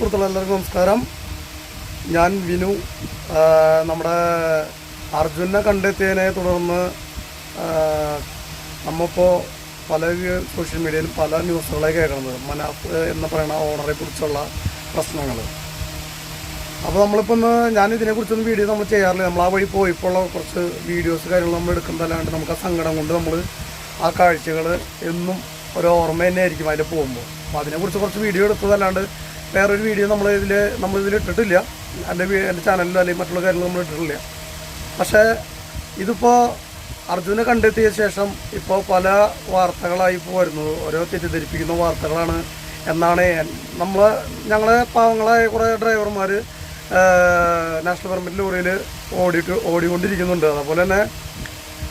സുഹൃത്തുക്കളെ എല്ലാവർക്കും നമസ്കാരം. ഞാൻ വിനു നമ്മുടെ അർജുനെ കണ്ടെത്തിയതിനെ തുടർന്ന് നമ്മിപ്പോൾ പല സോഷ്യൽ മീഡിയയിലും പല ന്യൂസുകളെ കേൾക്കുന്നത്. മനാഫ് എന്ന് പറയുന്ന ഓണറെ കുറിച്ചുള്ള പ്രശ്നങ്ങൾ അപ്പോൾ നമ്മളിപ്പോൾ ഒന്ന് ഞാൻ ഇതിനെക്കുറിച്ചൊന്നും വീഡിയോ നമ്മൾ ചെയ്യാറില്ല. നമ്മൾ ആ വഴി പോയപ്പോൾ കുറച്ച് വീഡിയോസ് കാര്യങ്ങൾ നമ്മൾ എടുക്കുന്നതല്ലാണ്ട് നമുക്ക് ആ സങ്കടം കൊണ്ട് നമ്മൾ ആ കാഴ്ചകൾ എന്നും ഒരു ഓർമ്മ തന്നെ ആയിരിക്കും അതിൽ പോകുമ്പോൾ അപ്പോൾ അതിനെക്കുറിച്ച് കുറച്ച് വീഡിയോ എടുത്തതല്ലാണ്ട് വേറൊരു വീഡിയോ നമ്മൾ ഇതിൽ നമ്മൾ ഇതിൽ ഇട്ടിട്ടില്ല. എന്റെ എന്റെ ചാനലിലോ അല്ലെങ്കിൽ മറ്റുള്ള കാര്യങ്ങൾ നമ്മൾ ഇട്ടിട്ടില്ല. പക്ഷേ ഇതിപ്പോൾ അർജുനെ കണ്ടെത്തിയ ശേഷം ഇപ്പോൾ പല വാർത്തകളായി ഇപ്പോൾ വരുന്നത് ഓരോ തെറ്റിദ്ധരിപ്പിക്കുന്ന വാർത്തകളാണ് എന്നാണ് നമ്മൾ ഞങ്ങളെ പാവങ്ങളായ കുറേ ഡ്രൈവർമാർ നാഷണൽ പെർമിറ്റ് ലോറിയിൽ ഓടിയിട്ട് ഓടിക്കൊണ്ടിരിക്കുന്നുണ്ട്. അതുപോലെ തന്നെ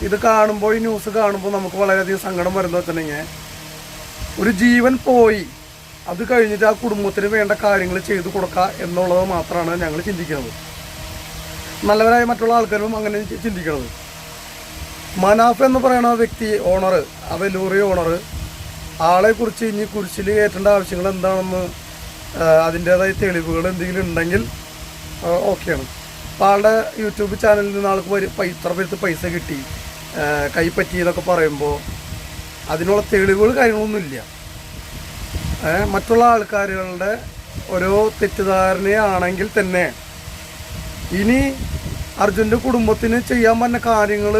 ഇത് കാണുമ്പോൾ ഈ ന്യൂസ് കാണുമ്പോൾ നമുക്ക് വളരെയധികം സങ്കടം വരുന്നത് വെച്ചിട്ടുണ്ടെങ്കിൽ ഒരു ജീവൻ പോയി അത് കഴിഞ്ഞിട്ട് ആ കുടുംബത്തിന് വേണ്ട കാര്യങ്ങൾ ചെയ്തു കൊടുക്കുക എന്നുള്ളത് മാത്രമാണ് ഞങ്ങൾ ചിന്തിക്കുന്നത്. നല്ലവരായ മറ്റുള്ള ആൾക്കാരും അങ്ങനെ ചിന്തിക്കുന്നത് മനാഫ് എന്ന് പറയുന്ന വ്യക്തി ഓണർ ആ വെല്ലൂറി ഓണർ ആളെക്കുറിച്ച് ഇനി കുരിശിൽ കയറ്റേണ്ട ആവശ്യങ്ങൾ എന്താണെന്ന് അതിന്റേതായ തെളിവുകൾ എന്തെങ്കിലും ഉണ്ടെങ്കിൽ ഓക്കെയാണ് അപ്പോൾ ആളുടെ യൂട്യൂബ് ചാനലിൽ നിന്ന് ആൾക്ക് വരും ഇത്ര പേർക്ക് പൈസ കിട്ടി കൈപ്പറ്റി എന്നൊക്കെ പറയുമ്പോൾ അതിനുള്ള തെളിവുകൾ കാര്യങ്ങളൊന്നുമില്ല. മറ്റുള്ള ആൾക്കാരുകളുടെ ഓരോ തെറ്റിദ്ധാരണയാണെങ്കിൽ തന്നെ ഇനി അർജുന്റെ കുടുംബത്തിന് ചെയ്യാൻ പറ്റുന്ന കാര്യങ്ങൾ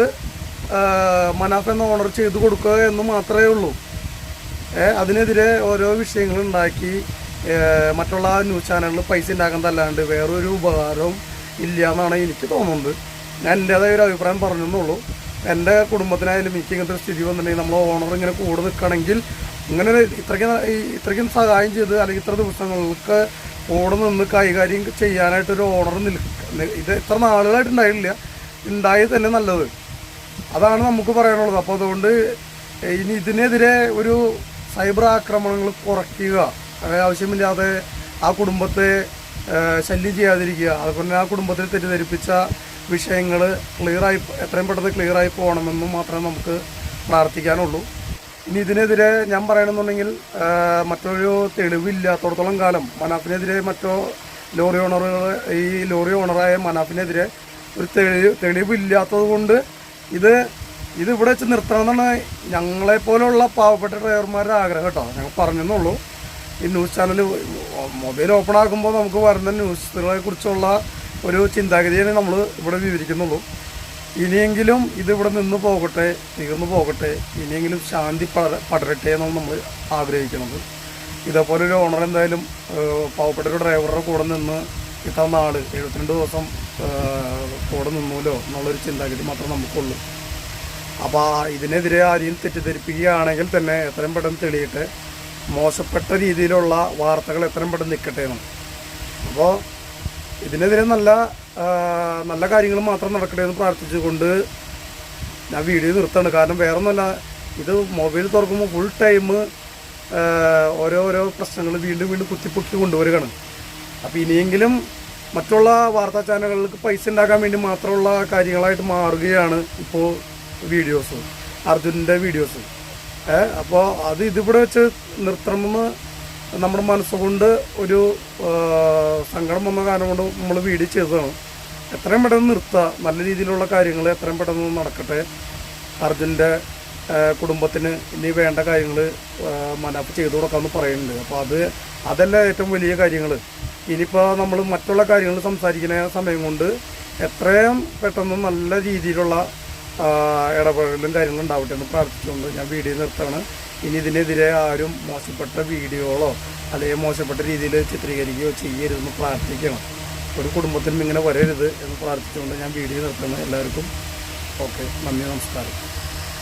മനാഫ് എന്ന ഓണർ ചെയ്തു കൊടുക്കുക എന്ന് മാത്രമേ ഉള്ളൂ. അതിനെതിരെ ഓരോ വിഷയങ്ങൾ ഉണ്ടാക്കി മറ്റുള്ള ന്യൂസ് ചാനലിൽ പൈസ ഉണ്ടാക്കുന്നതല്ലാണ്ട് വേറൊരു ഉപകാരവും ഇല്ല എന്നാണ് എനിക്ക് തോന്നുന്നത്. ഞാൻ എന്റേതായ ഒരു അഭിപ്രായം പറഞ്ഞെന്നുള്ളൂ. എന്റെ കുടുംബത്തിനായാലും എനിക്ക് ഇങ്ങനത്തെ ഒരു സ്ഥിതി വന്നിട്ടുണ്ടെങ്കിൽ നമ്മൾ ഓണർ ഇങ്ങനെ കൂടെ നിൽക്കണമെങ്കിൽ ഇങ്ങനെ ഇത്രയ്ക്ക് ഇത്രയ്ക്കും സഹായം ചെയ്ത് അല്ലെങ്കിൽ ഇത്ര ദിവസങ്ങൾക്ക് കൂടെ നിന്ന് കൈകാര്യം ചെയ്യാനായിട്ടൊരു ഓർഡർ നിൽക്കുക നിൽക്ക ഇത് ഇത്ര നാളുകളായിട്ട് ഉണ്ടായിട്ടില്ല ഉണ്ടായത് തന്നെ നല്ലത്. അതാണ് നമുക്ക് പറയാനുള്ളത്. അപ്പോൾ അതുകൊണ്ട് ഇനി ഇതിനെതിരെ ഒരു സൈബർ ആക്രമണങ്ങൾ കുറയ്ക്കുക. ആവശ്യമില്ലാതെ ആ കുടുംബത്തെ ശല്യം ചെയ്യാതിരിക്കുക. അതുപോലെ ആ കുടുംബത്തിൽ തെറ്റിദ്ധരിപ്പിച്ച വിഷയങ്ങൾ ക്ലിയറായി എത്രയും പെട്ടെന്ന് ക്ലിയറായി പോകണമെന്നും മാത്രമേ നമുക്ക് പ്രാർത്ഥിക്കാനുള്ളൂ. ഇനി ഇതിനെതിരെ ഞാൻ പറയണമെന്നുണ്ടെങ്കിൽ മറ്റൊരു തെളിവില്ലാത്തടത്തോളം കാലം മനാഫിനെതിരെ മറ്റോ ലോറി ഓണറുകൾ ഈ ലോറി ഓണറായ മനാഫിനെതിരെ ഒരു തെളിവ് തെളിവില്ലാത്തത് കൊണ്ട് ഇത് ഇത് ഇവിടെ വെച്ച് നിർത്തണമെന്നാണ് ഞങ്ങളെപ്പോലുള്ള ഞങ്ങളെ പോലുള്ള പാവപ്പെട്ട ഡ്രൈവർമാരുടെ ആഗ്രഹം കേട്ടോ. ഞങ്ങൾ പറഞ്ഞെന്നുള്ളൂ. ഈ ന്യൂസ് ചാനൽ മൊബൈൽ ഓപ്പൺ ആക്കുമ്പോൾ നമുക്ക് വരുന്ന ന്യൂസുകളെ കുറിച്ചുള്ള ഒരു ചിന്താഗതിയാണ് നമ്മൾ ഇവിടെ വിവരിക്കുന്നുള്ളൂ. ഇനിയെങ്കിലും ഇതിവിടെ നിന്ന് പോകട്ടെ തീർന്നു പോകട്ടെ ഇനിയെങ്കിലും ശാന്തി പടര പടരട്ടെ എന്നാണ് നമ്മൾ ആഗ്രഹിക്കുന്നത്. ഇതേപോലെ ഒരു ഓണർ എന്തായാലും പാവപ്പെട്ട ഒരു ഡ്രൈവറുടെ കൂടെ നിന്ന് ഇത്ര നാൾ എഴുപത്തിരണ്ട് ദിവസം കൂടെ നിന്നൂലോ എന്നുള്ളൊരു ചിന്താഗതി മാത്രമേ നമുക്കുള്ളൂ. അപ്പോൾ ഇതിനെതിരെ ആരെയും തെറ്റിദ്ധരിപ്പിക്കുകയാണെങ്കിൽ തന്നെ എത്രയും പെട്ടെന്ന് തെളിയിട്ട്. മോശപ്പെട്ട രീതിയിലുള്ള വാർത്തകൾ എത്രയും പെട്ടെന്ന് നിൽക്കട്ടെ എന്ന് അപ്പോൾ ഇതിനെതിരെ നല്ല നല്ല കാര്യങ്ങൾ മാത്രം നടക്കട്ടെ എന്ന് പ്രാർത്ഥിച്ചുകൊണ്ട് ഞാൻ വീഡിയോ നിർത്താണ് കാരണം വേറെ ഒന്നുമല്ല ഇത് മൊബൈൽ തുറക്കുമ്പോൾ ഫുൾ ടൈം ഓരോരോ പ്രശ്നങ്ങൾ വീണ്ടും വീണ്ടും കുത്തിപ്പൊക്കി കൊണ്ടുവരികയാണ്. അപ്പോൾ ഇനിയെങ്കിലും മറ്റുള്ള വാർത്താ ചാനലുകൾക്ക് പൈസ ഉണ്ടാക്കാൻ വേണ്ടി മാത്രമുള്ള കാര്യങ്ങളായിട്ട് മാറുകയാണ് ഇപ്പോൾ വീഡിയോസ് അർജുനന്റെ വീഡിയോസ് അപ്പോൾ അത് ഇതിവിടെ വെച്ച് നിർത്തണമെന്ന് നമ്മുടെ മനസ്സുകൊണ്ട് ഒരു സങ്കടം വന്ന കാരണം കൊണ്ട് നമ്മൾ വീഡിയോ ചെയ്തതാണ്. എത്രയും പെട്ടെന്ന് നിർത്തുക നല്ല രീതിയിലുള്ള കാര്യങ്ങൾ എത്രയും പെട്ടെന്ന് നടക്കട്ടെ. അർജുന്റെ കുടുംബത്തിന് ഇനി വേണ്ട കാര്യങ്ങൾ മനാപ്പ് ചെയ്തു കൊടുക്കാമെന്ന് പറയുന്നുണ്ട്. അപ്പോൾ അത് അതല്ല ഏറ്റവും വലിയ കാര്യങ്ങൾ ഇനിയിപ്പോൾ നമ്മൾ മറ്റുള്ള കാര്യങ്ങൾ സംസാരിക്കുന്ന സമയം കൊണ്ട് എത്രയും പെട്ടെന്ന് നല്ല രീതിയിലുള്ള ഇടപെടലും കാര്യങ്ങളും ഉണ്ടാവട്ടെ എന്ന് പ്രാർത്ഥിച്ചുകൊണ്ട് ഞാൻ വീഡിയോ നിർത്താണ് ഇനി ഇതിനെതിരെ ആരും മോശപ്പെട്ട വീഡിയോകളോ അല്ലെങ്കിൽ മോശപ്പെട്ട രീതിയിൽ ചിത്രീകരിക്കുകയോ ചെയ്യരുതെന്ന് പ്രാർത്ഥിക്കണം. ഒരു കുടുംബത്തിനും ഇങ്ങനെ വരരുത് എന്ന് പ്രാർത്ഥിച്ചുകൊണ്ട് ഞാൻ വീഡിയോ നിർത്തുന്നു. എല്ലാവർക്കും ഓക്കെ നന്ദി നമസ്കാരം.